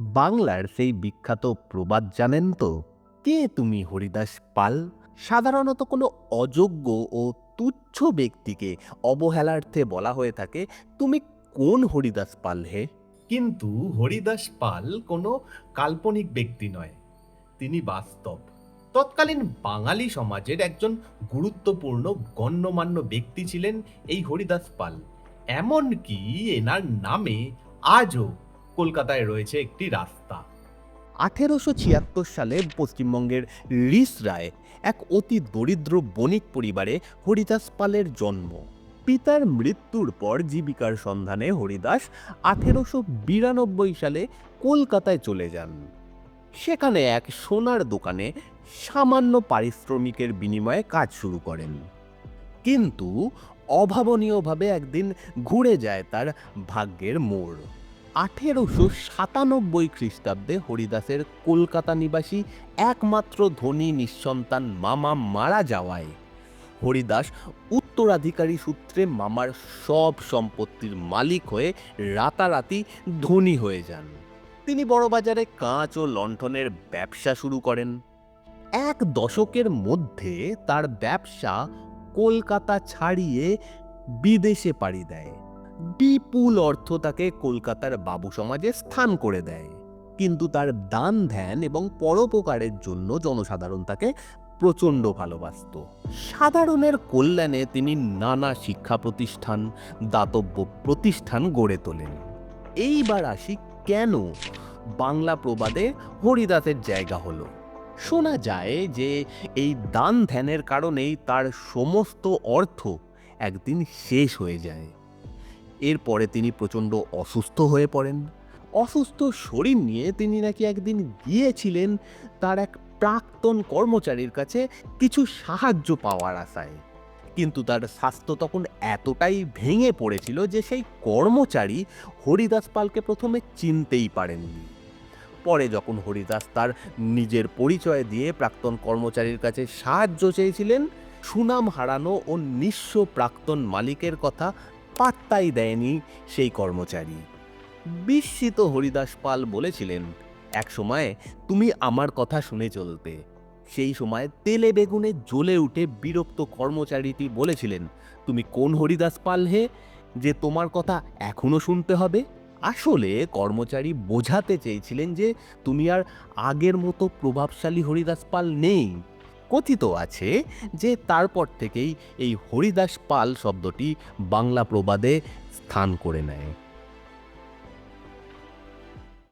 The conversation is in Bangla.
বাংলার সেই বিখ্যাত প্রবাদ জানেন তো? কে তুমি হরিদাস পাল? সাধারণত কোনো অযোগ্য ও তুচ্ছ ব্যক্তিকে অবহেলার্থে বলা হয়ে থাকে, তুমি কোন হরিদাস পাল হে? কিন্তু হরিদাস পাল কোনো কাল্পনিক ব্যক্তি নয়। তিনি বাস্তব। তৎকালীন বাঙালি সমাজের একজন গুরুত্বপূর্ণ, গণ্যমান্য ব্যক্তি ছিলেন এই হরিদাস পাল। এমনকি এনার নামে আজও কলকাতায় রয়েছে একটি রাস্তা। আঠেরোশো ছিয়াত্তর সালে পশ্চিমবঙ্গের রিস রায় এক অতি দরিদ্র বণিক পরিবারে হরিদাস পালের জন্ম। পিতার মৃত্যুর পর জীবিকার সন্ধানে হরিদাস আঠেরোশো বিরানব্বই সালে কলকাতায় চলে যান। সেখানে এক সোনার দোকানে সামান্য পারিশ্রমিকের বিনিময়ে কাজ শুরু করেন। কিন্তু অভাবনীয়ভাবে একদিন ঘুরে যায় তার ভাগ্যের মোড়। আঠেরোশো সাতানব্বই খ্রিস্টাব্দে হরিদাসের কলকাতা নিবাসী একমাত্র ধনী নিঃসন্তান মামা মারা যাওয়ায় হরিদাস উত্তরাধিকারী সূত্রে মামার সব সম্পত্তির মালিক হয়ে রাতারাতি ধনী হয়ে যান। তিনি বড়বাজারে কাঁচ ও লণ্ঠনের ব্যবসা শুরু করেন। এক দশকের মধ্যে তার ব্যবসা কলকাতা ছাড়িয়ে বিদেশে পাড়ি দেয়। বিপুল অর্থ তাকে কলকাতার বাবু সমাজে স্থান করে দেয়। কিন্তু তার দান, ধ্যান এবং পরোপকারের জন্য জনসাধারণ তাকে প্রচণ্ড ভালোবাসত। সাধারণের কল্যাণে তিনি নানা শিক্ষা প্রতিষ্ঠান, দাতব্য প্রতিষ্ঠান গড়ে তোলেন। এইবার আসি কেন বাংলা প্রবাদে হরিদাসের জায়গা হলো। শোনা যায় যে এই দান, ধ্যানের কারণেই তার সমস্ত অর্থ একদিন শেষ হয়ে যায়। এরপরে তিনি প্রচণ্ড অসুস্থ হয়ে পড়েন। অসুস্থ শরীর নিয়ে তিনি নাকি একদিন গিয়েছিলেন তার এক প্রাক্তন কর্মচারীর কাছে কিছু সাহায্য পাওয়ার আশায়। কিন্তু তার স্বাস্থ্য তখন এতটাই ভেঙে পড়েছিল যে সেই কর্মচারী হরিদাস পালকে প্রথমে চিনতেই পারেননি। পরে যখন হরিদাস তার নিজের পরিচয় দিয়ে প্রাক্তন কর্মচারীর কাছে সাহায্য চেয়েছিলেন, সুনাম হারানো ও নিঃস্ব প্রাক্তন মালিকের কথা পাত্তাই দেয়নি সেই কর্মচারী। বিস্মিত হরিদাস পাল বলেছিলেন, এক সময় তুমি আমার কথা শুনে চলতে। সেই সময় তেলে বেগুনে জ্বলে উঠে বিরক্ত কর্মচারীটি বলেছিলেন, তুমি কোন হরিদাস পাল হে? যে তোমার কথা এখনও শুনতে হবে? আসলে কর্মচারী বোঝাতে চেয়েছিলেন যে, তুমি আর আগের মতো প্রভাবশালী হরিদাস পাল নেই। কথিত আছে যে তারপর থেকেই এই হরিদাস পাল শব্দটি বাংলা প্রবাদে স্থান করে নেয়।